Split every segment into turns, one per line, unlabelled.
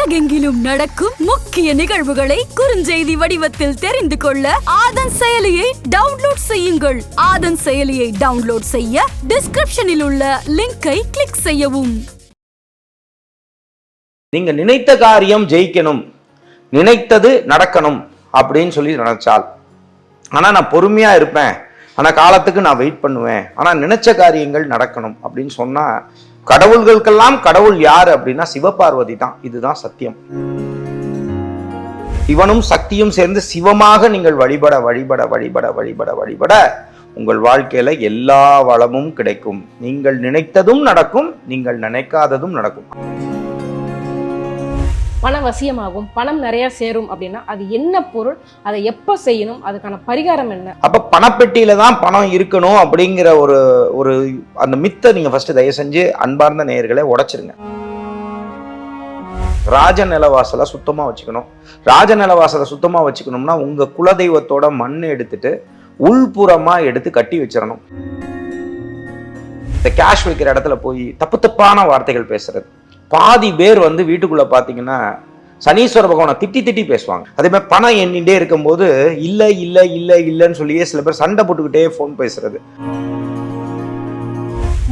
உலகெங்கிலும் நடக்கும் முக்கிய நிகழ்வுகளை குறுஞ்செய்தி வடிவத்தில் தெரிந்து கொள்ள ஆதன் செயலியை டவுன்லோட் செய்யுங்கள். ஆதன் செயலியை டவுன்லோட் செய்ய டிஸ்கிரிப்ஷனில் உள்ள லிங்கை கிளிக் செய்யவும்.
நீங்க நினைத்த காரியம் ஜெயிக்கணும். நினைத்தது நடக்கணும் அப்படின்னு சொல்லி நினைச்சால். ஆனா நான் பொறுமையா இருப்பேன். ஆனா காலத்துக்கு நான் வெயிட் பண்ணுவேன். ஆனா நினைச்ச காரியங்கள் நடக்கணும் அப்படின்னு சொன்னா கடவுள்களுக்கெல்லாம் கடவுள் யார் அப்படின்னா சிவபார்வதி தான். இதுதான் சத்தியம். சிவனும் சக்தியும் சேர்ந்து சிவமாக நீங்கள் வழிபட வழிபட வழிபட வழிபட வழிபட உங்கள் வாழ்க்கையில எல்லா வளமும் கிடைக்கும். நீங்கள் நினைத்ததும் நடக்கும் நீங்கள் நினைக்காததும் நடக்கும்.
பணம் வசியமாகும் பணம் நிறைய சேரும் அப்படின்னா அது என்ன பொருள் அதை எப்போ செய்யணும் அதுக்கான பரிகாரம் என்ன?
அப்போ பணப்பெட்டியில தான் பணம் இருக்கணும் அப்படிங்கிற ஒரு ஒரு அந்த மித்தை நீங்க ஃபர்ஸ்ட் தயவு செஞ்சு அன்பார்ந்த நேயர்களை உடைச்சிருங்க. ராஜ நிலவாசலை சுத்தமாக வச்சுக்கணும். ராஜ நிலவாசலை சுத்தமாக வச்சுக்கணும்னா உங்க குலதெய்வத்தோட மண் எடுத்துட்டு உள்புறமா எடுத்து கட்டி வச்சிடணும். இந்த கேஷ் வைக்கிற இடத்துல போய் தப்பு தப்பான வார்த்தைகள் பேசுறது. பாதி பேர் வந்து வீட்டுக்குள்ள பாத்தீங்கன்னா சனீஸ்வர பகவானை திட்டி திட்டி பேசுவாங்க. அதே மாதிரி பணம் எண்ணிட்டே இருக்கும்போது இல்லை இல்லை இல்லை இல்லைன்னு சொல்லியே சில பேர் சண்டை போட்டுக்கிட்டே ஃபோன் பேசுறது.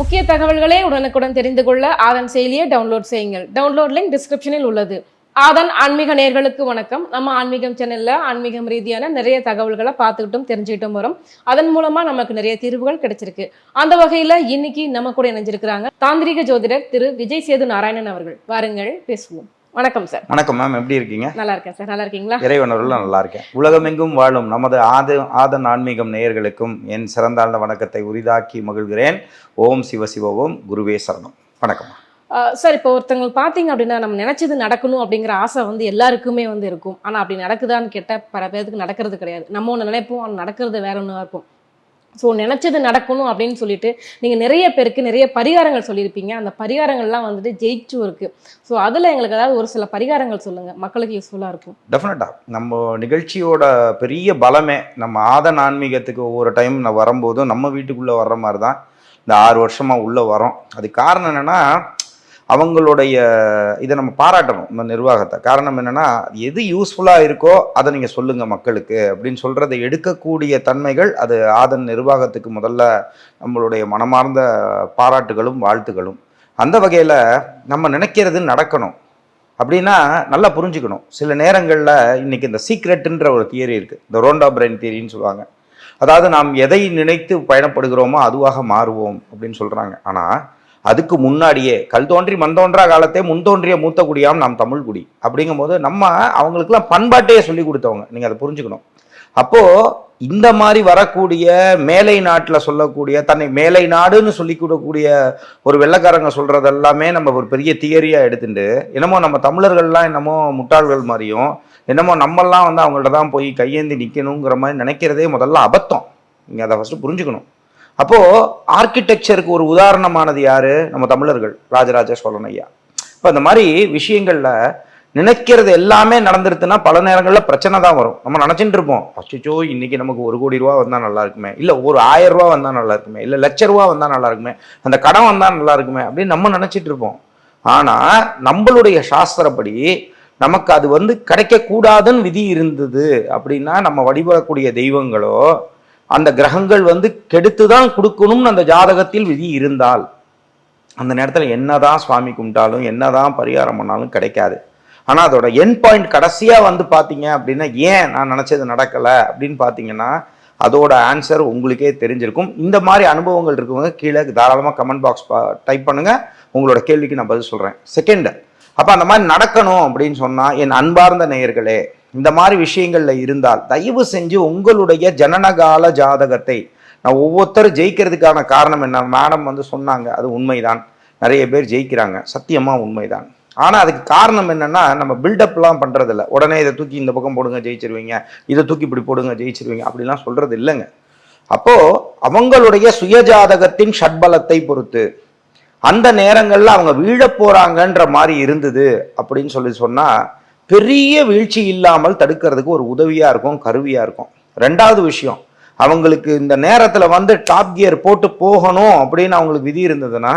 முக்கிய தகவல்களே உடனுக்குடன் தெரிந்து கொள்ள ஆதன் செயலியை டவுன்லோட் செய்யுங்கள். டவுன்லோட் லிங்க் டிஸ்கிரிப்ஷனில் உள்ளது. ஆதன் ஆன்மீக நேர்களுக்கு வணக்கம். நம்ம ஆன்மீகம் சேனல்ல ஆன்மீகம் ரீதியான நிறைய தகவல்களை பார்த்துக்கிட்டும் தெரிஞ்சுக்கிட்டும் வரும். அதன் மூலமா நமக்கு நிறைய தீர்வுகள் கிடைச்சிருக்கு. அந்த வகையில இன்னைக்கு நம்ம கூட இணைஞ்சிருக்கிறாங்க தாந்திரிக ஜோதிடர் திரு விஜய் சேது நாராயணன் அவர்கள். வாருங்கள் பேசுவோம். வணக்கம் சார்.
வணக்கம் மேம் எப்படி இருக்கீங்க?
நல்லா இருக்கேன் சார். நல்லா இருக்கீங்களா?
இறைவனருள் நல்லா இருக்கேன். உலகமெங்கும் வாழும் நமது ஆத ஆதன் ஆன்மீகம் நேயர்களுக்கும் என் சிறந்தாழ்ந்த வணக்கத்தை உரிதாக்கி மகிழ்கிறேன். ஓம் சிவ சிவ ஓம் குருவே சரணம். வணக்கம்.
சார் இப்போ ஒருத்தவங்க பார்த்தீங்க அப்படின்னா நம்ம நினச்சது நடக்கணும் அப்படிங்கிற ஆசை வந்து எல்லாருக்குமே வந்து இருக்கும். ஆனால் அப்படி நடக்குதான்னு கேட்டால் பல பேருக்கு நடக்கிறது கிடையாது. நம்ம ஒன்று நினைப்போம் ஆனால் நடக்கிறது வேற ஒன்றா இருக்கும் ஸோ நினச்சது நடக்கணும் அப்படின்னு சொல்லிட்டு நீங்கள் நிறைய பேருக்கு நிறைய பரிகாரங்கள் சொல்லியிருப்பீங்க. அந்த பரிகாரங்கள்லாம் வந்துட்டு ஜெயிச்சும் இருக்குது ஸோ அதில் எங்களுக்கு ஏதாவது ஒரு சில பரிகாரங்கள் சொல்லுங்கள் மக்களுக்கு யூஸ்ஃபுல்லாக இருக்கும்.
டெஃபினட்டாக நம்ம நிகழ்ச்சியோட பெரிய பலமே நம்ம ஆதன் ஆன்மீகத்துக்கு ஒவ்வொரு டைம் நான் வரும்போதும் நம்ம வீட்டுக்குள்ளே வர்ற மாதிரி தான் இந்த ஆறு வருஷமாக உள்ளே வரோம் அது காரணம் என்னென்னா அவங்களுடைய இதை நம்ம பாராட்டணும் இந்த நிர்வாகத்தை. காரணம் என்னென்னா எது யூஸ்ஃபுல்லாக இருக்கோ அதை நீங்கள் சொல்லுங்கள் மக்களுக்கு. அப்படின்னு சொல்கிறத எடுக்கக்கூடிய தன்மைகள் அது ஆதன் நிர்வாகத்துக்கு முதல்ல நம்மளுடைய மனமார்ந்த பாராட்டுகளும் வாழ்த்துகளும். அந்த வகையில் நம்ம நினைக்கிறது நடக்கணும். அப்படின்னா நல்லா புரிஞ்சுக்கணும். சில நேரங்களில் இன்றைக்கி இந்த சீக்ரெட்டுன்ற ஒரு தியரி இருக்குது இந்த ரோண்டா பிரெயின் தியரின்னு சொல்லுவாங்க. அதாவது நாம் எதை நினைத்து பயணப்படுகிறோமோ அதுவாக மாறுவோம் அப்படின்னு சொல்கிறாங்க ஆனால் அதுக்கு முன்னாடியே கல் தோன்றி மண் தோன்றா காலத்தே முன் தோன்றிய மூத்த குடியாம் நாம் தமிழ் குடி. அப்படிங்கும்போது நம்ம அவங்களுக்குலாம் பண்பாட்டையே சொல்லி கொடுத்தவங்க. நீங்கள் அதை புரிஞ்சுக்கணும். அப்போ இந்த மாதிரி வரக்கூடிய மேலை நாட்டில் சொல்லக்கூடிய தன்னை மேலை நாடுன்னு சொல்லி கொடுக்கக்கூடிய ஒரு வெள்ளைக்காரங்க சொல்றது எல்லாமே நம்ம ஒரு பெரிய தியரியா எடுத்துட்டு என்னமோ நம்ம தமிழர்கள்லாம் என்னமோ முட்டாள்கள் மாதிரியும் என்னமோ நம்மெல்லாம் வந்து அவங்கள்ட்ட தான் போய் கையேந்தி நிற்கணுங்கிற மாதிரி நினைக்கிறதே முதல்ல அபத்தம். நீங்கள் அதை ஃபஸ்ட்டு புரிஞ்சுக்கணும். அப்போ ஆர்கிடெக்சருக்கு ஒரு உதாரணமானது யாரு? நம்ம தமிழர்கள் ராஜராஜ சோழன் ஐயா. இப்போ இந்த மாதிரி விஷயங்கள்ல நினைக்கிறது எல்லாமே நடந்துருதுன்னா பல நேரங்களில் பிரச்சனை தான் வரும். நம்ம நினச்சிட்டு இருப்போம் அச்சோ இன்னைக்கு நமக்கு ஒரு கோடி ரூபா வந்தால் நல்லா இருக்குமே. இல்லை ஒரு ஆயிரம் ரூபா வந்தால் நல்லா இருக்குமே. இல்லை லட்ச ரூபா வந்தால் நல்லா இருக்குமே. அந்த கடன் வந்தால் நல்லா இருக்குமே அப்படின்னு நம்ம நினச்சிட்டு இருப்போம். ஆனால் நம்மளுடைய சாஸ்திரப்படி நமக்கு அது வந்து கிடைக்கக்கூடாதுன்னு விதி இருந்தது அப்படின்னா நம்ம வழிபடக்கூடிய தெய்வங்களோ அந்த கிரகங்கள் வந்து கெடுத்து தான் கொடுக்கணும்னு அந்த ஜாதகத்தில் விதி இருந்தால் அந்த நேரத்தில் என்னதான் சுவாமி கும்பிட்டாலும் என்னதான் பரிகாரம் பண்ணாலும் கிடைக்காது. ஆனால் அதோட என் பாயிண்ட் கடைசியாக வந்து பார்த்தீங்க அப்படின்னா ஏன் நான் நினச்சது நடக்கலை அப்படின்னு பார்த்தீங்கன்னா அதோட ஆன்சர் உங்களுக்கே தெரிஞ்சிருக்கும். இந்த மாதிரி அனுபவங்கள் இருக்கவங்க கீழே தாராளமாக கமெண்ட் பாக்ஸ் டைப் பண்ணுங்கள் உங்களோட கேள்விக்கு நான் பதில் சொல்கிறேன் செகண்ட் அப்போ அந்த மாதிரி நடக்கணும் அப்படின்னு சொன்னால் என் அன்பார்ந்த நேயர்களே இந்த மாதிரி விஷயங்கள்ல இருந்தால் தயவு செஞ்சு உங்களுடைய ஜனனகால ஜாதகத்தை நான் ஒவ்வொருத்தரும் ஜெயிக்கிறதுக்கான காரணம் என்ன? மேடம் வந்து சொன்னாங்க அது உண்மைதான். நிறைய பேர் ஜெயிக்கிறாங்க சத்தியமா உண்மைதான். ஆனால் அதுக்கு காரணம் என்னன்னா நம்ம பில்டப்லாம் பண்ணுறதில்ல உடனே இதை தூக்கி இந்த பக்கம் போடுங்க ஜெயிச்சிருவீங்க. இதை தூக்கி இப்படி போடுங்க ஜெயிச்சிருவீங்க. அப்படிலாம் சொல்கிறது இல்லைங்க. அப்போது அவங்களுடைய சுயஜாதகத்தின் ஷட்பலத்தை பொறுத்து அந்த நேரங்களில் அவங்க வீழ போகிறாங்கன்ற மாதிரி இருந்தது அப்படின்னு சொல்லி சொன்னால் பெரிய வீழ்ச்சி இல்லாமல் தடுக்கிறதுக்கு ஒரு உதவியாக இருக்கும் கருவியாக இருக்கும். ரெண்டாவது விஷயம் அவங்களுக்கு இந்த நேரத்தில் வந்து டாப் கியர் போட்டு போகணும் அப்படின்னு அவங்களுக்கு விதி இருந்ததுன்னா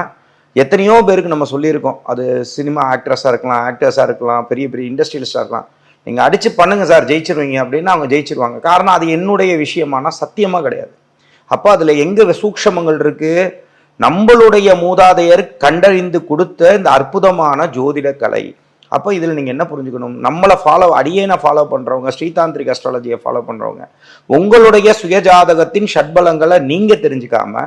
எத்தனையோ பேருக்கு நம்ம சொல்லியிருக்கோம். அது சினிமா ஆக்ட்ரஸாக இருக்கலாம் ஆக்டர்ஸாக இருக்கலாம் பெரிய பெரிய இண்டஸ்ட்ரியலிஸ்டாக இருக்கலாம். நீங்கள் அடித்து பண்ணுங்கள் சார் ஜெயிச்சிருவீங்க அப்படின்னு அவங்க ஜெயிச்சிருவாங்க. காரணம் அது என்னுடைய விஷயமானா சத்தியமாக கிடையாது. அப்போ அதில் எங்கே சூக்ஷமங்கள் இருக்குது நம்மளுடைய மூதாதையர் கண்டறிந்து கொடுத்த இந்த அற்புதமான ஜோதிட கலை அப்போ இதில் நீங்கள் என்ன புரிஞ்சுக்கணும்? நம்மளை ஃபாலோ அடியேனை ஃபாலோ பண்ணுறவங்க ஸ்ரீதாந்திரிக் அஸ்ட்ராலஜியை ஃபாலோ பண்ணுறவங்க உங்களுடைய சுயஜாதகத்தின் ஷட்பலங்களை நீங்கள் தெரிஞ்சுக்காம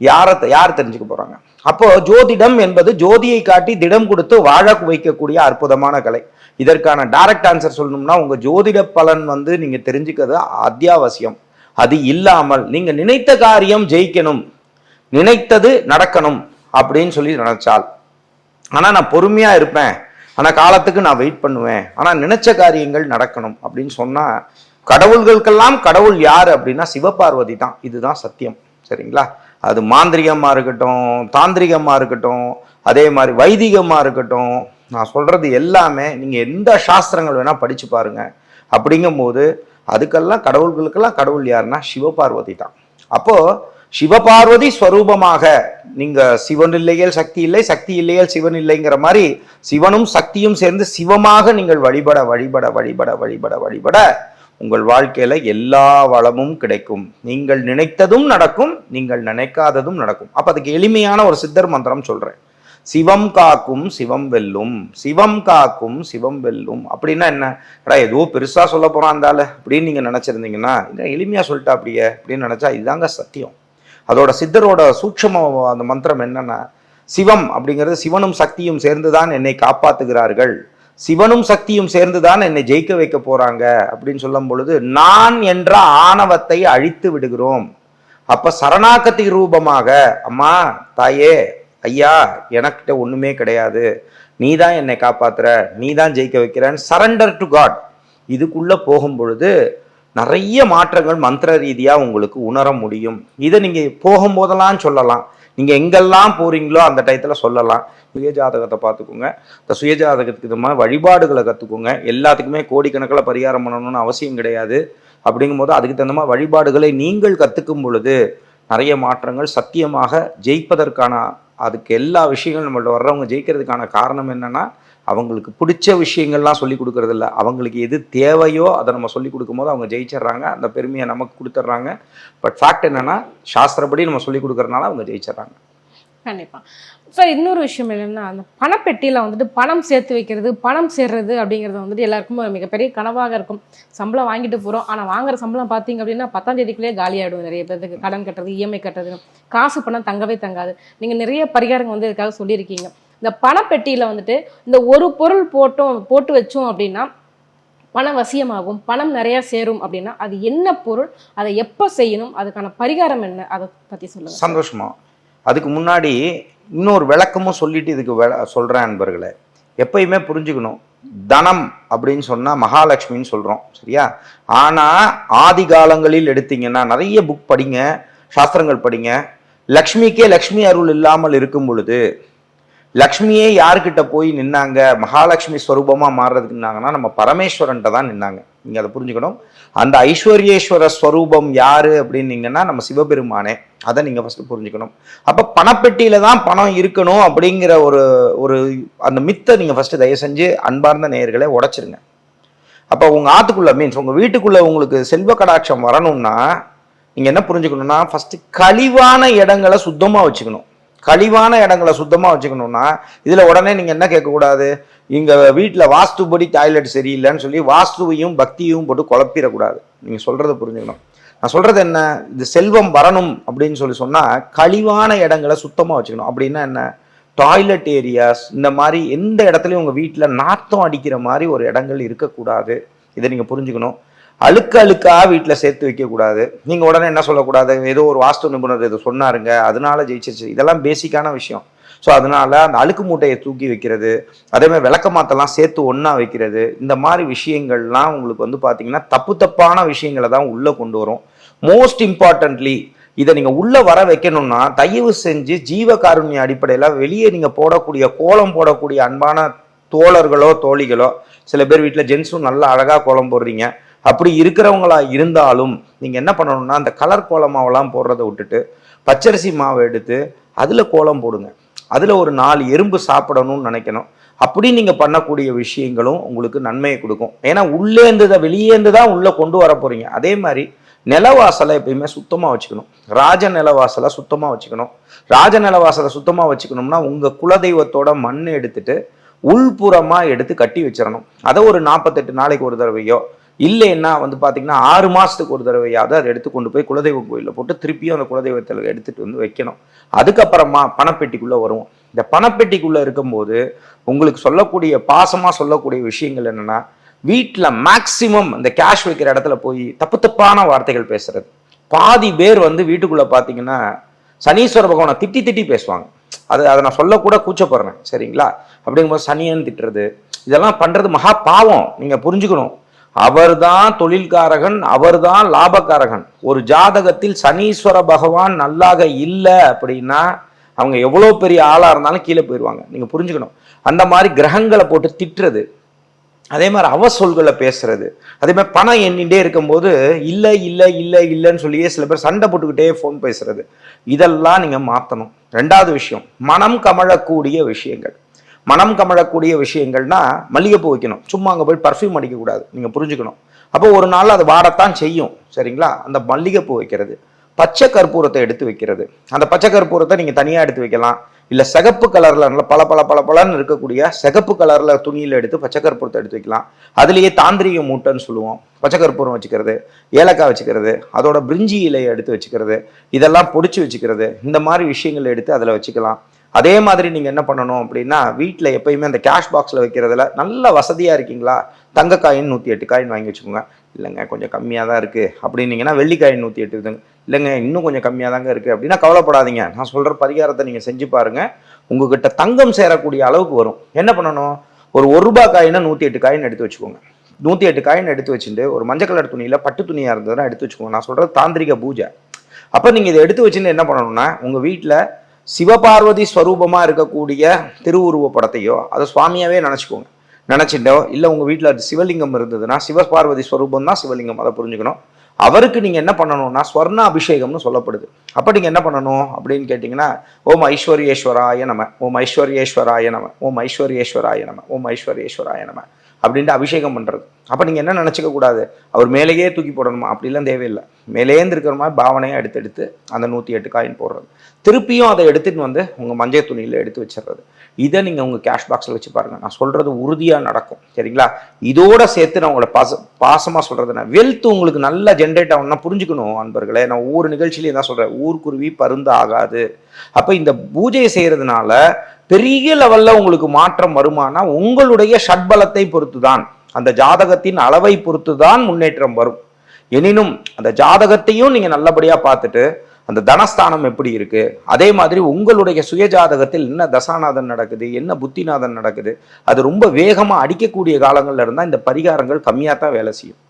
யாரை யார் தெரிஞ்சுக்க போகிறாங்க அப்போ ஜோதிடம் என்பது ஜோதியை காட்டி திடம் கொடுத்து வாழ வைக்கக்கூடிய அற்புதமான கலை. இதற்கான டைரக்ட் ஆன்சர் சொல்லணும்னா உங்கள் ஜோதிட பலன் வந்து நீங்கள் தெரிஞ்சுக்கிறது அத்தியாவசியம். அது இல்லாமல் நீங்கள் நினைத்த காரியம் ஜெயிக்கணும். நினைத்தது நடக்கணும் அப்படின்னு சொல்லி நினைச்சால். ஆனால் நான் பொறுமையாக இருப்பேன். ஆனால் காலத்துக்கு நான் வெயிட் பண்ணுவேன். ஆனால் நினைச்ச காரியங்கள் நடக்கணும் அப்படின்னு சொன்னால் கடவுள்களுக்கெல்லாம் கடவுள் யார் அப்படின்னா சிவபார்வதி தான். இதுதான் சத்தியம். சரிங்களா? அது மாந்திரிகமாக இருக்கட்டும் தாந்திரிகமாக இருக்கட்டும் அதே மாதிரி வைதிகமாக இருக்கட்டும். நான் சொல்கிறது எல்லாமே நீங்கள் எந்த சாஸ்திரங்கள் வேணால் படித்து பாருங்கள் அப்படிங்கும்போது அதுக்கெல்லாம் கடவுள்களுக்கெல்லாம் கடவுள் யாருன்னா சிவபார்வதி தான். அப்போது சிவபார்வதி ஸ்வரூபமாக. நீங்க சிவன் இல்லையல் சக்தி இல்லை சக்தி இல்லையல் சிவன் இல்லைங்கிற மாதிரி சிவனும் சக்தியும் சேர்ந்து சிவமாக நீங்கள் வழிபட வழிபட வழிபட வழிபட வழிபட உங்கள் வாழ்க்கையில எல்லா வளமும் கிடைக்கும். நீங்கள் நினைத்ததும் நடக்கும் நீங்கள் நினைக்காததும் நடக்கும். அப்ப அதுக்கு எளிமையான ஒரு சித்தர் மந்திரம் சொல்றேன். சிவம் காக்கும் சிவம் வெல்லும். சிவம் காக்கும் சிவம் வெல்லும். அப்படின்னா என்ன? எடா ஏதோ பெருசா சொல்ல போறான் அந்தால அப்படின்னு நீங்க நினைச்சிருந்தீங்கன்னா இல்லை எளிமையா சொல்லிட்டா அப்படியே அப்படின்னு நினைச்சா இதுதாங்க சத்தியம். அதோட சித்தரோட சூட்சம அந்த மந்திரம் என்னன்னா சிவம் அப்படிங்கிறது சிவனும் சக்தியும் சேர்ந்துதான் என்னை காப்பாத்துகிறார்கள். சிவனும் சக்தியும் சேர்ந்துதான் என்னை ஜெயிக்க வைக்க போறாங்க அப்படின்னு சொல்லும் பொழுது நான் என்ற ஆணவத்தை அழித்து விடுகிறோம். அப்ப சரணாகதி ரூபமாக அம்மா தாயே ஐயா எனக்கிட்ட ஒண்ணுமே கிடையாது. நீ தான் என்னை காப்பாத்துற நீ தான் ஜெயிக்க வைக்கிறன்னு சரண்டர் டு காட் இதுக்குள்ள போகும் பொழுது நிறைய மாற்றங்கள் மந்திர ரீதியாக உங்களுக்கு உணர முடியும். இதை நீங்கள் போகும்போதெல்லாம் சொல்லலாம். நீங்கள் எங்கெல்லாம் போகிறீங்களோ அந்த டயத்தில் சொல்லலாம். சுயஜாதகத்தை பார்த்துக்கோங்க. இந்த சுயஜாதகத்துக்கு இது மாதிரி வழிபாடுகளை கற்றுக்கோங்க எல்லாத்துக்குமே கோடிக்கணக்கில் பரிகாரம் பண்ணணும்னு அவசியம் கிடையாது. அப்படிங்கும்போது அதுக்கு தகுந்த மாதிரி வழிபாடுகளை நீங்கள் கற்றுக்கும் பொழுது நிறைய மாற்றங்கள் சத்தியமாக ஜெயிப்பதற்கான அதுக்கு எல்லா விஷயங்களும் நம்மள்ட்ட வர்றவங்க ஜெயிக்கிறதுக்கான காரணம் என்னென்னா அவங்களுக்கு பிடிச்ச விஷயங்கள்லாம் சொல்லி கொடுக்குறதில்ல. அவங்களுக்கு எது தேவையோ அதை நம்ம சொல்லி கொடுக்கும்போது அவங்க ஜெயிச்சிடுறாங்க. அந்த பெருமையை நமக்கு கொடுத்துட்றாங்க. பட் ஃபேக்ட் என்னென்னா சாஸ்திரப்படி நம்ம சொல்லி கொடுக்குறதுனால அவங்க ஜெயிச்சிடுறாங்க.
கண்டிப்பாக சார் இன்னொரு விஷயம் என்னென்னா அந்த பணப்பெட்டியில் வந்துட்டு பணம் சேர்த்து வைக்கிறது பணம் சேர்றது அப்படிங்கிறது வந்துட்டு எல்லாருக்கும் ஒரு மிகப்பெரிய கனவாக இருக்கும். சம்பளம் வாங்கிட்டு போகிறோம் ஆனால் வாங்குற சம்பளம் பார்த்தீங்க அப்படின்னா பத்தாம் தேதிக்குள்ளேயே காலியாகிடும் நிறைய பேருக்கு கடன் கட்டுறது இஎம்ஐ கட்டுறது. காசு பணம் தங்கவே தங்காது. நீங்கள் நிறைய பரிகாரங்கள் வந்து இதுக்காக சொல்லியிருக்கீங்க. இந்த பணப்பெட்டியில் வந்துட்டு இந்த ஒரு பொருள் போட்டோம் போட்டு வச்சோம் அப்படின்னா பணம் வசியமாகும் பணம் நிறையா சேரும் அப்படின்னா அது என்ன பொருள் அதை எப்போ செய்யணும் அதுக்கான பரிகாரம் என்ன அதை பற்றி சொல்லுங்கள்
சந்தோஷமா? அதுக்கு முன்னாடி இன்னொரு விளக்கமும் சொல்லிட்டு இதுக்கு சொல்கிறேன் சொல்றேன் அன்பர்களே. எப்பயுமே புரிஞ்சுக்கணும். தனம் அப்படின்னு சொன்னால் மகாலட்சுமின்னு சொல்கிறோம் சரியா? ஆனால் ஆதி காலங்களில் எடுத்தீங்கன்னா நிறைய புக் படிங்க சாஸ்திரங்கள் படிங்க. லக்ஷ்மிக்கே லக்ஷ்மி அருள் இல்லாமல் இருக்கும் பொழுது லக்ஷ்மியே யாருக்கிட்ட போய் நின்னாங்க? மகாலட்சுமி ஸ்வரூபமாக மாறுறதுக்கு நின்னாங்கன்னா நம்ம பரமேஸ்வரன்ட்ட தான் நின்னாங்க. நீங்கள் அதை புரிஞ்சுக்கணும். அந்த ஐஸ்வர்யேஸ்வர ஸ்வரூபம் யாரு அப்படின்னீங்கன்னா நம்ம சிவபெருமானே. அதை நீங்கள் ஃபஸ்ட்டு புரிஞ்சுக்கணும். அப்போ பணப்பெட்டியில தான் பணம் இருக்கணும் அப்படிங்கிற ஒரு ஒரு அந்த மித்தை நீங்கள் ஃபஸ்ட்டு தயவு செஞ்சு அன்பார்ந்த நேயர்களை உடச்சிருங்க. அப்போ உங்கள் ஆத்துக்குள்ளே மீன்ஸ் உங்கள் வீட்டுக்குள்ளே உங்களுக்கு செல்வ கடாட்சம் வரணும்னா நீங்கள் என்ன புரிஞ்சுக்கணும்னா ஃபஸ்ட்டு கழிவான இடங்களை சுத்தமாக வச்சுக்கணும். கழிவான இடங்களை சுத்தமாக வச்சுக்கணும்னா இதில் உடனே நீங்கள் என்ன கேட்கக்கூடாது? இங்கே வீட்டில் வாஸ்துபடி டாய்லெட் சரியில்லைன்னு சொல்லி வாஸ்துவையும் பக்தியும் போட்டு குழப்பிடக்கூடாது. நீங்கள் சொல்கிறத புரிஞ்சுக்கணும். நான் சொல்கிறது என்ன? இது செல்வம் வரணும் அப்படின்னு சொல்லி சொன்னால் கழிவான இடங்களை சுத்தமாக வச்சுக்கணும். அப்படின்னா என்ன? டாய்லெட் ஏரியாஸ் இந்த மாதிரி எந்த இடத்துலையும் உங்கள் வீட்டில் நாத்தம் அடிக்கிற மாதிரி ஒரு இடங்கள் இருக்கக்கூடாது. இதை நீங்கள் புரிஞ்சுக்கணும். அழுக்கு அழுக்காக வீட்டில் சேர்த்து வைக்கக்கூடாது. நீங்கள் உடனே என்ன சொல்லக்கூடாது? ஏதோ ஒரு வாஸ்து நிபுணர் இது சொன்னாருங்க. அதனால ஜெயிச்சிருச்சு. இதெல்லாம் பேசிக்கான விஷயம். ஸோ அதனால அந்த அழுக்கு மூட்டையை தூக்கி வைக்கிறது அதேமாதிரி விளக்க மாத்தெல்லாம் சேர்த்து ஒன்றா வைக்கிறது இந்த மாதிரி விஷயங்கள்லாம் உங்களுக்கு வந்து பார்த்தீங்கன்னா தப்பு தப்பான விஷயங்களை தான் உள்ளே கொண்டு வரும். மோஸ்ட் இம்பார்ட்டன்ட்லி இதை நீங்கள் உள்ளே வர வைக்கணும்னா தயவு செஞ்சு ஜீவகாருண்ய அடிப்படையில் வெளியே நீங்கள் போடக்கூடிய கோலம் போடக்கூடிய அன்பான தோழர்களோ தோழிகளோ சில பேர் வீட்டில் ஜென்ஸும் நல்லா அழகாக கோலம் போடுறீங்க. அப்படி இருக்கிறவங்களா இருந்தாலும் நீங்கள் என்ன பண்ணணும்னா அந்த கலர் கோலமாவெல்லாம் போடுறதை விட்டுட்டு பச்சரிசி மாவை எடுத்து அதில் கோலம் போடுங்க. அதில் ஒரு நாலு எறும்பு சாப்பிடணும்னு நினைக்கணும். அப்படி நீங்கள் பண்ணக்கூடிய விஷயங்களும் உங்களுக்கு நன்மையை கொடுக்கும். ஏன்னா உள்ளேந்து தான் வெளியேந்து தான் உள்ளே கொண்டு வர போகிறீங்க அதே மாதிரி நிலவாசலை எப்பயுமே சுத்தமாக வச்சுக்கணும். ராஜ நிலவாசலை சுத்தமாக வச்சுக்கணும். ராஜ நிலவாசலை சுத்தமாக வச்சுக்கணும்னா உங்கள் குலதெய்வத்தோட மண் எடுத்துட்டு உள்புறமாக எடுத்து கட்டி வச்சிடணும். அதை ஒரு நாற்பத்தெட்டு நாளைக்கு ஒரு தடவையோ இல்லைன்னா வந்து பார்த்தீங்கன்னா ஆறு மாதத்துக்கு ஒரு தடவையாவது அதை எடுத்து கொண்டு போய் குலதெய்வ கோயிலில் போட்டு திருப்பியும் அந்த குலதெய்வத்தில் எடுத்துகிட்டு வந்து வைக்கணும். அதுக்கப்புறமா பணப்பெட்டிக்குள்ளே வருவோம். இந்த பணப்பெட்டிக்குள்ளே இருக்கும்போது உங்களுக்கு சொல்லக்கூடிய பாசமாக சொல்லக்கூடிய விஷயங்கள் என்னென்னா வீட்டில் மேக்சிமம் இந்த கேஷ் வைக்கிற இடத்துல போய் தப்பு தப்பான வார்த்தைகள் பேசுறது. பாதி பேர் வந்து வீட்டுக்குள்ளே பார்த்தீங்கன்னா சனீஸ்வர பகவானை திட்டி திட்டி பேசுவாங்க. அது அதை நான் சொல்லக்கூட கூச்சப்படுறேன். சரிங்களா? அப்படிங்கும்போது சனியன் திட்டுறது. இதெல்லாம் பண்ணுறது மகா பாவம். நீங்கள் புரிஞ்சுக்கணும். அவர்தான் தொழில்காரகன் அவர்தான் லாபக்காரகன். ஒரு ஜாதகத்தில் சனீஸ்வர பகவான் நல்லாக இல்லை அப்படின்னா அவங்க எவ்வளோ பெரிய ஆளாக இருந்தாலும் கீழே போயிடுவாங்க நீங்கள் புரிஞ்சுக்கணும். அந்த மாதிரி கிரகங்களை போட்டு திட்டுறது. அதே மாதிரி அவ சொல்களை பேசுறது. அதே மாதிரி பணம் எண்ணிகிட்டே இருக்கும்போது இல்லை இல்லை இல்லை இல்லைன்னு சொல்லியே சில பேர் சண்டை போட்டுக்கிட்டே ஃபோன் பேசுறது. இதெல்லாம் நீங்கள் மாற்றணும் ரெண்டாவது விஷயம் மனம் கமழக்கூடிய விஷயங்கள். மனம் கமழக்கூடிய விஷயங்கள்னா மல்லிகைப்பூ வைக்கணும். சும்மா அங்கே போய் பர்ஃப்யூம் அடிக்கக்கூடாது. நீங்கள் புரிஞ்சுக்கணும். அப்போ ஒரு நாள் அது வாடத்தான் செய்யும். சரிங்களா? அந்த மல்லிகைப்பூ வைக்கிறது. பச்சை கற்பூரத்தை எடுத்து வைக்கிறது. அந்த பச்சை கற்பூரத்தை நீங்கள் தனியாக எடுத்து வைக்கலாம். இல்லை சிகப்பு கலரில் நல்ல பல பல பல பலன்னு இருக்கக்கூடிய சிகப்பு கலரில் துணியில் எடுத்து பச்சை கற்பூரத்தை எடுத்து வைக்கலாம். அதுலேயே தாந்திரிக மூட்டைன்னு சொல்லுவோம். பச்சை கற்பூரம் வச்சுக்கிறது ஏலக்காய் வச்சுக்கிறது அதோட பிரிஞ்சி இலையை எடுத்து வச்சுக்கிறது இதெல்லாம் பொடிச்சு வச்சுக்கிறது இந்த மாதிரி விஷயங்களை எடுத்து அதில் வச்சுக்கலாம். அதே மாதிரி நீங்கள் என்ன பண்ணணும் அப்படின்னா வீட்டில் எப்பயுமே அந்த கேஷ் பாக்ஸில் வைக்கிறதுல நல்ல வசதியாக இருக்கீங்களா? தங்க காயின் நூற்றி எட்டு காயின் வாங்கி வச்சுக்கோங்க. இல்லைங்க கொஞ்சம் கம்மியாக தான் இருக்குது அப்படின்னீங்கன்னா வெள்ளிக்காயின் நூற்றி எட்டு இதுங்க. இல்லைங்க இன்னும் கொஞ்சம் கம்மியாக தாங்க இருக்குது அப்படின்னா கவலைப்படாதீங்க. நான் சொல்கிற பரிகாரத்தை நீங்கள் செஞ்சு பாருங்கள் உங்ககிட்ட தங்கம் சேரக்கூடிய அளவுக்கு வரும். என்ன பண்ணணும்? ஒரு ஒரு ரூபாய் காயினா நூற்றி எட்டு காயின் எடுத்து வச்சுக்கோங்க. நூற்றி எட்டு காயின் எடுத்து வச்சுட்டு ஒரு மஞ்சள் கலர் துணியில் பட்டு துணியாக இருந்ததுன்னா எடுத்து வச்சுக்கோங்க. நான் சொல்கிறது தாந்திரிக பூஜை. அப்போ நீங்கள் இதை எடுத்து வச்சுட்டு என்ன பண்ணணும்னா உங்கள் வீட்டில் சிவபார்வதி ஸ்வரூபமாக இருக்கக்கூடிய திருவுருவ படத்தையோ அதை சுவாமியாகவே நினச்சிக்கோங்க. நினச்சிட்டோ இல்லை உங்கள் வீட்டில் சிவலிங்கம் இருந்ததுன்னா சிவபார்வதி ஸ்வரூபம் தான் சிவலிங்கம் அதை புரிஞ்சுக்கணும். அவருக்கு நீங்கள் என்ன பண்ணணும்னா ஸ்வர்ண அபிஷேகம்னு சொல்லப்படுது. அப்போ நீங்கள் என்ன பண்ணணும் அப்படின்னு கேட்டிங்கன்னா ஓம் ஐஸ்வர்யேஸ்வராய நம ஓம் ஐஸ்வர்யேஸ்வராய நம ஓம் ஐஸ்வர்யேஸ்வராய நம ஓம் ஐஸ்வர்யேஸ்வராய நம அப்படின்ட்டு அபிஷேகம் பண்ணுறது அப்போ நீங்கள் என்ன நினச்சிக்க கூடாது? அவர் மேலேயே தூக்கி போடணுமா? அப்படிலாம் தேவையில்லை. மேலேந்து இருக்கிற மாதிரி பாவனையாக எடுத்து எடுத்து அந்த நூற்றி எட்டு காயின் போடுறது. திருப்பியும் அதை எடுத்துகிட்டு வந்து உங்கள் மஞ்சள் துணியில் எடுத்து வச்சிடுறது. இதை நீங்கள் உங்கள் கேஷ் பாக்ஸில் வச்சு பாருங்கள் நான் சொல்கிறது உறுதியாக நடக்கும். சரிங்களா? இதோட சேர்த்து நான் உங்களை பாச பாசமாக சொல்கிறது நான் வெல்த் உங்களுக்கு நல்லா ஜென்ரேட் ஆகணும்னா புரிஞ்சுக்கணும் அன்பர்களே. நான் ஒவ்வொரு நிகழ்ச்சியிலையும் தான் சொல்கிறேன் ஊர்க்குருவி பருந்து ஆகாது. அப்போ இந்த பூஜையை செய்கிறதுனால பெரிய லெவலில் உங்களுக்கு மாற்றம் வருமானா உங்களுடைய ஷட்பலத்தை பொறுத்து தான் அந்த ஜாதகத்தின் அளவை பொறுத்து தான் முன்னேற்றம் வரும். எனினும் அந்த ஜாதகத்தையும் நீங்கள் நல்லபடியாக பார்த்துட்டு அந்த தனஸ்தானம் எப்படி இருக்கு? அதே மாதிரி உங்களுடைய சுயஜாதகத்தில் என்ன தசாநாதன் நடக்குது? என்ன புத்திநாதன் நடக்குது? அது ரொம்ப வேகமாக அடிக்கக்கூடிய காலங்களில் இருந்தால் இந்த பரிகாரங்கள் கம்மியாக தான் வேலை செய்யும்.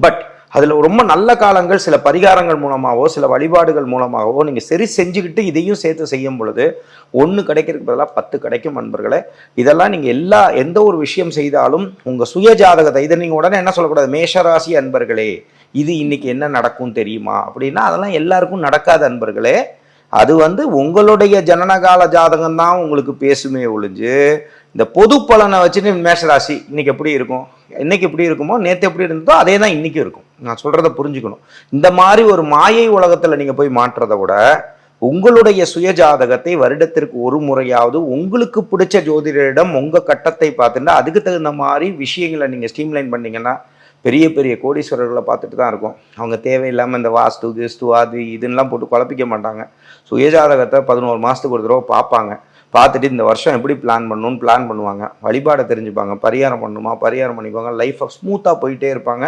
பட் அதில் ரொம்ப நல்ல காலங்கள் சில பரிகாரங்கள் மூலமாகவோ சில வழிபாடுகள் மூலமாகவோ நீங்கள் சரி செஞ்சுக்கிட்டு இதையும் சேர்த்து செய்யும் பொழுது ஒன்று கிடைக்கிறதுக்கு பதிலாக பத்து கிடைக்கும் நண்பர்களே. இதெல்லாம் நீங்கள் எல்லா எந்த ஒரு விஷயம் செய்தாலும் உங்கள் சுய ஜாதகத்தை இதை நீங்கள் உடனே என்ன சொல்லக்கூடாது? மேஷராசி அன்பர்களே இது இன்னைக்கு என்ன நடக்கும் தெரியுமா? அப்படின்னா அதெல்லாம் எல்லாருக்கும் நடக்காது அன்பர்களே. அது வந்து உங்களுடைய ஜனனகால ஜாதகம் தான் உங்களுக்கு பேசுமே ஒழிஞ்சு இந்த பொது பலனை வச்சுட்டு மேஷராசி இன்னைக்கு எப்படி இருக்கும்? இன்னைக்கு எப்படி இருக்குமோ நேற்று எப்படி இருந்ததோ அதே தான் இன்னைக்கும் இருக்கும். நான் சொல்கிறத புரிஞ்சுக்கணும். இந்த மாதிரி ஒரு மாயை உலகத்தில் நீங்கள் போய் மாற்றுறதை விட உங்களுடைய சுயஜாதகத்தை வருடத்திற்கு ஒரு முறையாவது உங்களுக்கு பிடிச்ச ஜோதிடரிடம் உங்கள் கட்டத்தை பார்த்துட்டு அதுக்கு தகுந்த மாதிரி விஷயங்களை நீங்கள் ஸ்ட்ரீம்லைன் பண்ணீங்கன்னா பெரிய பெரிய கோடீஸ்வரர்களை பார்த்துட்டு தான் இருக்கும். அவங்க தேவையில்லாமல் இந்த வாஸ்து கிஸ்து அது இதுன்னெலாம் போட்டு குழப்பிக்க மாட்டாங்க. சுயஜாதகத்தை பதினோரு மாதத்துக்கு ஒரு தடவை பார்ப்பாங்க. பார்த்துட்டு இந்த வருஷம் எப்படி பிளான் பண்ணணும்னு பிளான் பண்ணுவாங்க. வழிபாடை தெரிஞ்சுப்பாங்க. பரிகாரம் பண்ணணுமா? பரிகாரம் பண்ணிக்குவாங்க. லைஃப்பை ஸ்மூத்தாக போயிட்டே இருப்பாங்க.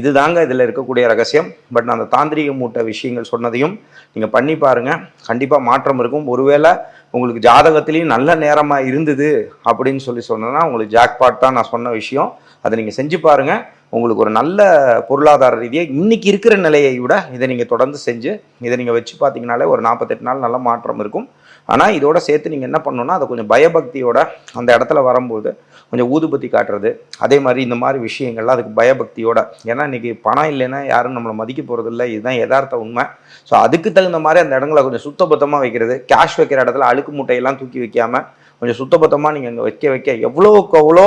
இதுதாங்க இதில் இருக்கக்கூடிய ரகசியம். பட் நான் அந்த தாந்திரிக மூட்டை விஷயங்கள் சொன்னதையும் நீங்கள் பண்ணி பாருங்கள் கண்டிப்பாக மாற்றம் இருக்கும். ஒருவேளை உங்களுக்கு ஜாதகத்திலையும் நல்ல நேரமாக இருந்தது அப்படின்னு சொல்லி சொன்னேன்னா உங்களுக்கு ஜாக்பாட் தான் நான் சொன்ன விஷயம். அதை நீங்கள் செஞ்சு பாருங்கள் உங்களுக்கு ஒரு நல்ல பொருளாதார ரீதியாக இன்றைக்கி இருக்கிற நிலையை விட இதை நீங்கள் தொடர்ந்து செஞ்சு இதை நீங்கள் வச்சு பார்த்தீங்கனாலே ஒரு நாற்பத்தெட்டு நாள் நல்ல மாற்றம் இருக்கும். ஆனால் இதோட சேர்த்து நீங்கள் என்ன பண்ணணும்னா அதை கொஞ்சம் பயபக்தியோட அந்த இடத்துல வரும்போது கொஞ்சம் ஊதுபத்தி காட்டுறது. அதே மாதிரி இந்த மாதிரி விஷயங்கள்லாம் அதுக்கு பயபக்தியோட. ஏன்னா இன்றைக்கி பணம் இல்லைன்னா யாரும் நம்மளை மதிக்க போகிறதில்ல இதுதான் யதார்த்த உண்மை. ஸோ அதுக்கு தகுந்த மாதிரி அந்த இடங்களை கொஞ்சம் சுத்தபத்தமாக வைக்கிறது. கேஷ் வைக்கிற இடத்துல அழுக்கு மூட்டையெல்லாம் தூக்கி வைக்காமல் கொஞ்சம் சுத்தபத்தமாக நீங்கள் அங்கே வைக்க வைக்க எவ்வளோக்கு அவ்வளோ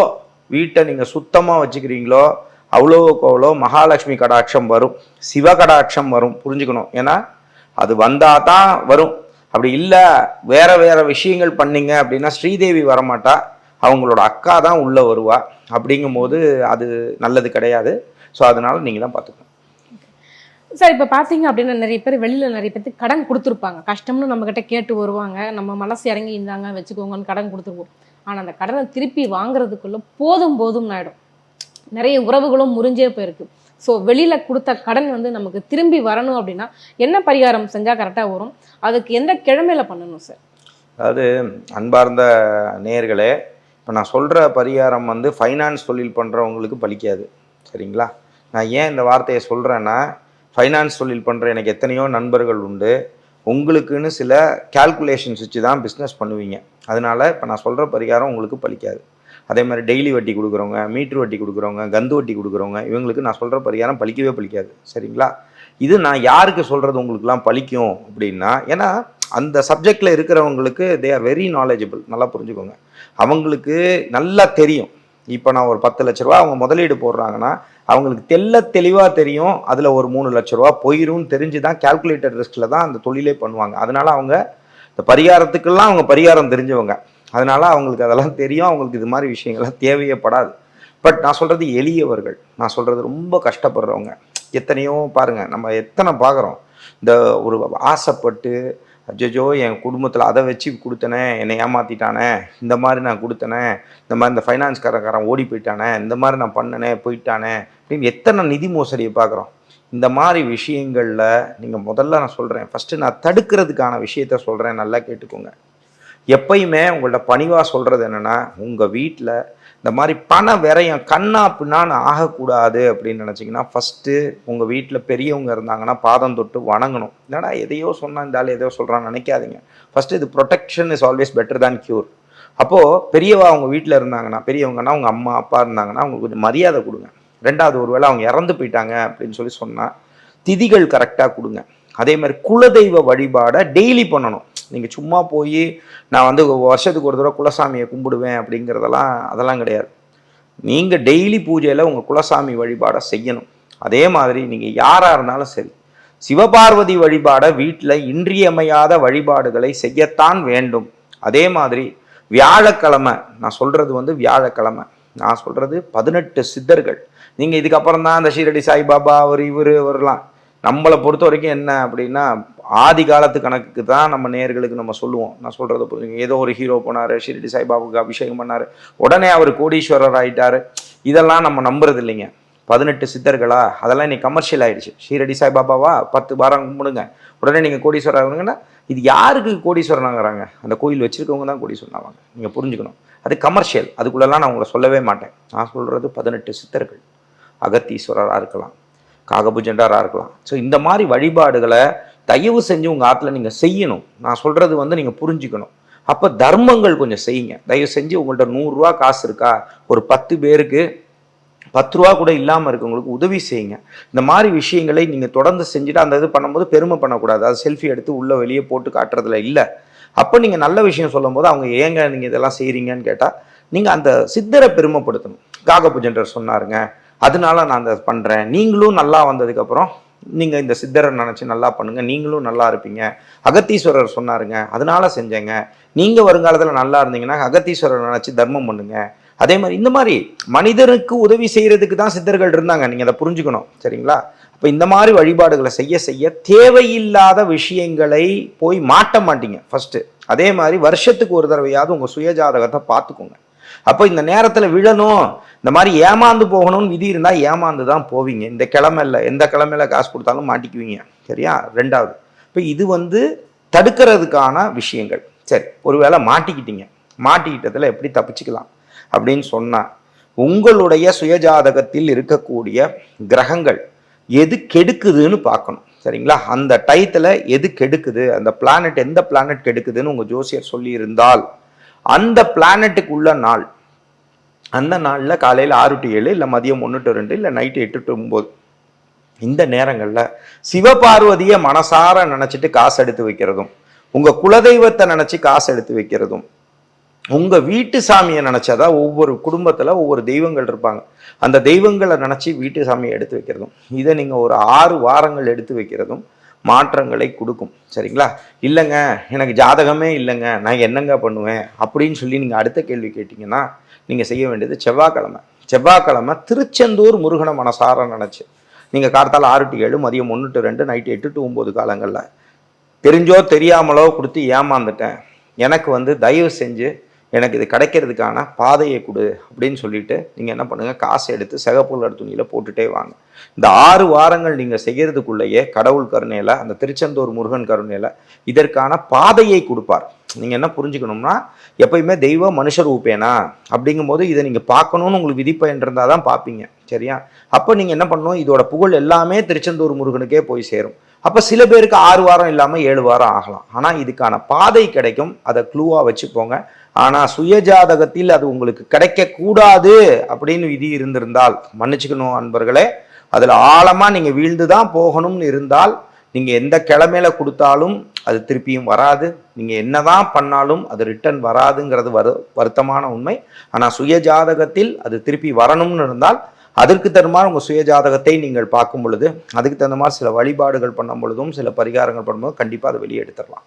வீட்டை நீங்கள் சுத்தமாக வச்சுக்கிறீங்களோ அவ்வளோக்கு அவ்வளோ மகாலட்சுமி கடாட்சம் வரும். சிவ கடாட்சம் வரும். புரிஞ்சுக்கணும். ஏன்னா அது வந்தால் தான் வரும். அப்படி இல்லை வேற வேற விஷயங்கள் பண்ணீங்க அப்படின்னா ஸ்ரீதேவி வரமாட்டா. அவங்களோட அக்கா தான் உள்ளே வருவா. அப்படிங்கும்போது அது நல்லது கிடையாது. ஸோ அதனால நீங்கள் தான் பார்த்துக்கணும்.
சார் இப்போ பார்த்தீங்க அப்படின்னா நிறைய பேர் வெளியில் நிறைய பேருக்கு கடன் கொடுத்துருப்பாங்க. கஷ்டம்னு நம்மக்கிட்ட கேட்டு வருவாங்க. நம்ம மனசு இறங்கி இருந்தாங்க வச்சுக்கோங்கன்னு கடன் கொடுத்துருவோம். ஆனால் அந்த கடனை திருப்பி வாங்குறதுக்குள்ள போதும் போதும் ஆயிடும். நிறைய உறவுகளும் முறிஞ்சே போயிருக்கு. ஸோ வெளியில் கொடுத்த கடன் வந்து நமக்கு திரும்பி வரணும் அப்படின்னா என்ன பரிகாரம் செஞ்சால் கரெக்டாக வரும்? அதுக்கு எந்த கிழமையில பண்ணணும் சார்?
அதாவது அன்பார்ந்த நேயர்களே இப்போ நான் சொல்கிற பரிகாரம் வந்து ஃபைனான்ஸ் தொழில் பண்ணுறவங்களுக்கு பலிக்காது. சரிங்களா? நான் ஏன் இந்த வார்த்தையை சொல்கிறேன்னா ஃபைனான்ஸ் தொழில் பண்ணுற எனக்கு எத்தனையோ நண்பர்கள் உண்டு. உங்களுக்குன்னு சில கால்குலேஷன்ஸ் வச்சு தான் பிஸ்னஸ் பண்ணுவீங்க. அதனால இப்போ நான் சொல்கிற பரிகாரம் உங்களுக்கு பலிக்காது. அதே மாதிரி டெய்லி வட்டி கொடுக்குறவங்க மீட்ரு வட்டி கொடுக்குறவங்க கந்து வட்டி கொடுக்குறவங்க இவங்களுக்கு நான் சொல்கிற பரிகாரம் பலிக்கவே பலிக்காது. சரிங்களா? இது நான் யாருக்கு சொல்கிறது உங்களுக்குலாம் பலிக்கும் அப்படின்னா ஏன்னா அந்த சப்ஜெக்டில் இருக்கிறவங்களுக்கு தே ஆர் வெரி நாலேஜபிள் நல்லா புரிஞ்சுக்கோங்க. அவங்களுக்கு நல்லா தெரியும். இப்போ நான் ஒரு பத்து லட்ச ரூபா அவங்க முதலீடு போடுறாங்கன்னா அவங்களுக்கு தெல்ல தெளிவாக தெரியும். அதில் ஒரு மூணு லட்ச ரூபா போயிரும்னு தெரிஞ்சு தான் கால்குலேட்டர் ரிஸ்கில் தான் அந்த தொழிலே பண்ணுவாங்க. அதனால் அவங்க இந்த பரிகாரத்துக்கெல்லாம் அவங்க பரிகாரம் தெரிஞ்சவங்க. அதனால அவங்களுக்கு அதெல்லாம் தெரியும். அவங்களுக்கு இது மாதிரி விஷயங்கள்லாம் தேவையப்படாது. பட் நான் சொல்கிறது எளியவர்கள். நான் சொல்கிறது ரொம்ப கஷ்டப்படுறவங்க. எத்தனையோ பாருங்கள் நம்ம எத்தனை பார்க்குறோம். இந்த ஒரு ஆசைப்பட்டு அஜோஜோ என் குடும்பத்தில் அதை வச்சு கொடுத்தனே என்னை ஏமாத்திட்டானே இந்த மாதிரி நான் கொடுத்தனே இந்த மாதிரி இந்த ஃபைனான்ஸ்காரக்காரன் ஓடி போயிட்டானே இந்த மாதிரி நான் பண்ணனே போயிட்டானே அப்படின்னு எத்தனை நிதி மோசடியை பார்க்குறோம். இந்த மாதிரி விஷயங்களில் நீங்கள் முதல்ல நான் சொல்கிறேன் ஃபஸ்ட்டு நான் தடுக்கிறதுக்கான விஷயத்த சொல்கிறேன் நல்லா கேட்டுக்கோங்க. எப்பயுமே உங்கள்ட்ட பணிவாக சொல்கிறது என்னென்னா உங்கள் வீட்டில் இந்த மாதிரி பண விரயம் கண்ணா பின்னான்னு ஆகக்கூடாது அப்படின்னு நினச்சிங்கன்னா ஃபஸ்ட்டு உங்கள் வீட்டில் பெரியவங்க இருந்தாங்கன்னா பாதம் தொட்டு வணங்கணும். என்னடா எதையோ சொன்னால் இந்த ஆள் எதையோ சொல்கிறான்னு நினைக்காதீங்க. ஃபஸ்ட்டு இது protection is always better than cure அப்போது பெரியவா அவங்க வீட்டில் இருந்தாங்கன்னா பெரியவங்கன்னா அவங்க அம்மா அப்பா இருந்தாங்கன்னா அவங்களுக்கு கொஞ்சம் மரியாதை கொடுங்க. ரெண்டாவது ஒருவேளை அவங்க இறந்து போயிட்டாங்க அப்படின்னு சொல்லி சொன்னால் திதிகள் கரெக்டாக கொடுங்க. அதே மாதிரி குலதெய்வ வழிபாடை டெய்லி பண்ணணும். நீங்கள் சும்மா போய் நான் வந்து வருஷத்துக்கு ஒரு தடவை குலசாமியை கும்பிடுவேன் அப்படிங்கிறதெல்லாம் அதெல்லாம் கிடையாது. நீங்கள் டெய்லி பூஜையில் உங்கள் குலசாமி வழிபாடை செய்யணும். அதே மாதிரி நீங்கள் யாராக இருந்தாலும் சரி சிவபார்வதி வழிபாடை வீட்டில் இன்றியமையாத வழிபாடுகளை செய்யத்தான் வேண்டும். அதே மாதிரி வியாழக்கிழமை நான் சொல்கிறது வந்து வியாழக்கிழமை நான் சொல்கிறது பதினெட்டு சித்தர்கள். நீங்கள் இதுக்கப்புறம் தான் அந்த ஷீரடி சாய்பாபா அவர் இவர் இவரெல்லாம் நம்மளை பொறுத்த வரைக்கும் என்ன அப்படின்னா ஆதி காலத்து கணக்குக்கு தான் நம்ம நேர்களுக்கு நம்ம சொல்லுவோம். நான் சொல்கிறத புரிஞ்சுங்க ஏதோ ஒரு ஹீரோ போனார் ஷிரடி சாய்பாபாவுக்கு அபிஷேகம் பண்ணார். உடனே அவர் கோடீஸ்வரர் ஆயிட்டார். இதெல்லாம் நம்ம நம்புறது இல்லைங்க. பதினெட்டு சித்தர்களா? அதெல்லாம் இன்னைக்கு கமர்ஷியல் ஆயிடுச்சு. ஷீரடி சாய்பாபாவா? பத்து வாரம் கும்பிடுங்க. உடனே நீங்கள் கோடீஸ்வரர் ஆகுங்கன்னா இது யாருக்கு கோடீஸ்வரன் அந்த கோயில் வச்சிருக்கவங்க தான் கோடீஸ்வரன் ஆவாங்க. நீங்கள் புரிஞ்சுக்கணும். அது கமர்ஷியல் அதுக்குள்ளெல்லாம் நான் உங்களை சொல்லவே மாட்டேன். நான் சொல்கிறது பதினெட்டு சித்தர்கள். அகத்தீஸ்வரராக இருக்கலாம். காகபுஜண்டராக இருக்கலாம். ஸோ இந்த மாதிரி வழிபாடுகளை தயவு செஞ்சு உங்கள் ஆற்றுல நீங்கள் செய்யணும். நான் சொல்கிறது வந்து நீங்கள் புரிஞ்சுக்கணும். அப்போ தர்மங்கள் கொஞ்சம் செய்யுங்க. தயவு செஞ்சு உங்கள்கிட்ட நூறுரூவா காசு இருக்கா? ஒரு பத்து பேருக்கு பத்து ரூபா கூட இல்லாமல் இருக்கவங்களுக்கு உதவி செய்யுங்க. இந்த மாதிரி விஷயங்களை நீங்கள் தொடர்ந்து செஞ்சுட்டு அந்த இது பண்ணும்போது பெருமை பண்ணக்கூடாது. அது செல்ஃபி எடுத்து உள்ளே வெளியே போட்டு காட்டுறதுல இல்லை. அப்போ நீங்கள் நல்ல விஷயம் சொல்லும்போது அவங்க ஏங்க நீங்கள் இதெல்லாம் செய்கிறீங்கன்னு கேட்டால் நீங்கள் அந்த சித்தரை பெருமைப்படுத்தணும். காகபுஜண்டர் சொன்னாருங்க அதனால நான் அதை பண்ணுறேன் நீங்களும் நல்லா வந்ததுக்கப்புறம் நீங்கள் இந்த சித்தரை நினச்சி நல்லா பண்ணுங்கள் நீங்களும் நல்லா இருப்பீங்க. அகத்தீஸ்வரர் சொன்னாருங்க. அதனால செஞ்சேங்க. நீங்கள் வருங்காலத்தில் நல்லா இருந்தீங்கன்னா அகத்தீஸ்வரர் நினச்சி தர்மம் பண்ணுங்க. அதே மாதிரி இந்த மாதிரி மனிதனுக்கு உதவி செய்கிறதுக்கு தான் சித்தர்கள் இருந்தாங்க. நீங்கள் அதை புரிஞ்சுக்கணும். சரிங்களா? அப்போ இந்த மாதிரி வழிபாடுகளை செய்ய செய்ய தேவையில்லாத விஷயங்களை போய் மாட்ட மாட்டீங்க. ஃபஸ்ட்டு அதே மாதிரி வருஷத்துக்கு ஒரு தடவையாவது உங்கள் சுயஜாதகத்தை பார்த்துக்கோங்க. அப்போ இந்த நேரத்தில் விழணும். இந்த மாதிரி ஏமாந்து போகணும்னு விதி இருந்தால் ஏமாந்து தான் போவீங்க. இந்த கிழமையில எந்த கிழமையில காசு கொடுத்தாலும் மாட்டிக்குவீங்க. சரியா? ரெண்டாவது. இப்போ இது வந்து தடுக்கிறதுக்கான விஷயங்கள். சரி ஒருவேளை மாட்டிக்கிட்டீங்க. மாட்டிக்கிட்டதில் எப்படி தப்பிச்சுக்கலாம்? அப்படின்னு சொன்னால் உங்களுடைய சுயஜாதகத்தில் இருக்கக்கூடிய கிரகங்கள் எது கெடுக்குதுன்னு பார்க்கணும். சரிங்களா? அந்த டயத்தில் எது கெடுக்குது? அந்த பிளானட் எந்த பிளானட் கெடுக்குதுன்னு உங்கள் ஜோசியர் சொல்லியிருந்தால் அந்த பிளானட்டுக்கு உள்ள நாள். அந்த நாளில் காலையில் ஆறு டு ஏழு இல்லை மதியம் ஒன்று டு ரெண்டு இல்லை நைட்டு எட்டு டு ஒம்பது இந்த நேரங்களில் சிவபார்வதியை மனசார நினச்சிட்டு காசு எடுத்து வைக்கிறதும் உங்கள் குலதெய்வத்தை நினச்சி காசு எடுத்து வைக்கிறதும் உங்கள் வீட்டு சாமியை நினைச்சாதான் ஒவ்வொரு குடும்பத்தில் ஒவ்வொரு தெய்வங்கள் இருப்பாங்க. அந்த தெய்வங்களை நினச்சி வீட்டு சாமியை எடுத்து வைக்கிறதும் இதை நீங்கள் ஒரு ஆறு வாரங்கள் எடுத்து வைக்கிறதும் மாற்றங்களை கொடுக்கும். சரிங்களா? இல்லைங்க எனக்கு ஜாதகமே இல்லைங்க நான் என்னங்க பண்ணுவேன்? அப்படின்னு சொல்லி நீங்கள் அடுத்த கேள்வி கேட்டிங்கன்னா நீங்கள் செய்ய வேண்டியது செவ்வாய்க்கிழமை. செவ்வாய்க்கிழமை திருச்செந்தூர் முருகனை மனசார நினச்சி. நீங்கள் கார்த்தால் ஆறு டு ஏழு மதியம் ஒன்று டு ரெண்டு நைட்டு எட்டு டு ஒம்பது காலங்களில். தெரிஞ்சோ தெரியாமலோ கொடுத்து ஏமாந்துட்டேன். எனக்கு வந்து தயவு செஞ்சு எனக்கு இது கிடைக்கிறதுக்கான பாதையை கொடு அப்படின்னு சொல்லிட்டு நீங்கள் என்ன பண்ணுங்கள் காசை எடுத்து சிகப்புலர் துணியில் போட்டுட்டே வாங்க. இந்த ஆறு வாரங்கள் நீங்கள் செய்கிறதுக்குள்ளேயே கடவுள் கருணையில் அந்த திருச்செந்தூர் முருகன் கருணையில் இதற்கான பாதையை கொடுப்பார். நீங்கள் என்ன புரிஞ்சுக்கணும்னா எப்பயுமே தெய்வம் மனுஷர் அப்படிங்கும் அப்படிங்கும்போது இதை நீங்கள் பார்க்கணும்னு உங்களுக்கு விதிப்பயன் இருந்தால் தான் பார்ப்பீங்க. சரியா? அப்போ நீங்கள் என்ன பண்ணணும் இதோட புகழ் எல்லாமே திருச்செந்தூர் முருகனுக்கே போய் சேரும். அப்போ சில பேருக்கு ஆறு வாரம் இல்லாமல் ஏழு வாரம் ஆகலாம். ஆனால் இதுக்கான பாதை கிடைக்கும். அதை க்ளூவாக வச்சுப்போங்க ஆனால் சுயஜாதகத்தில் அது உங்களுக்கு கிடைக்கக்கூடாது அப்படின்னு விதி இருந்திருந்தால் மன்னிச்சுக்கணும் அன்பர்களே. அதில் ஆழமாக நீங்கள் வீழ்ந்து தான் போகணும்னு இருந்தால் நீங்கள் எந்த கிழமையில கொடுத்தாலும் அது திருப்பியும் வராது. நீங்கள் என்னதான் பண்ணாலும் அது ரிட்டர்ன் வராதுங்கிறது வரு வருத்தமான உண்மை. ஆனால் சுயஜாதகத்தில் அது திருப்பி வரணும்னு இருந்தால் அதற்கு தகுந்த மாதிரி உங்கள் சுயஜாதகத்தை நீங்கள் பார்க்கும் பொழுது அதுக்கு தகுந்த மாதிரி சில வழிபாடுகள் பண்ணும் பொழுதும் சில பரிகாரங்கள் பண்ணும்போது கண்டிப்பாக அதை வெளியே எடுத்துடலாம்.